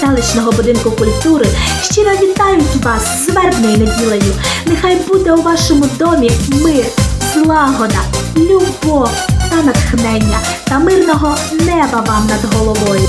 Селищного будинку культури щиро вітають вас з вербною неділею. Нехай буде у вашому домі мир, злагода, любов та натхнення та мирного неба вам над головою.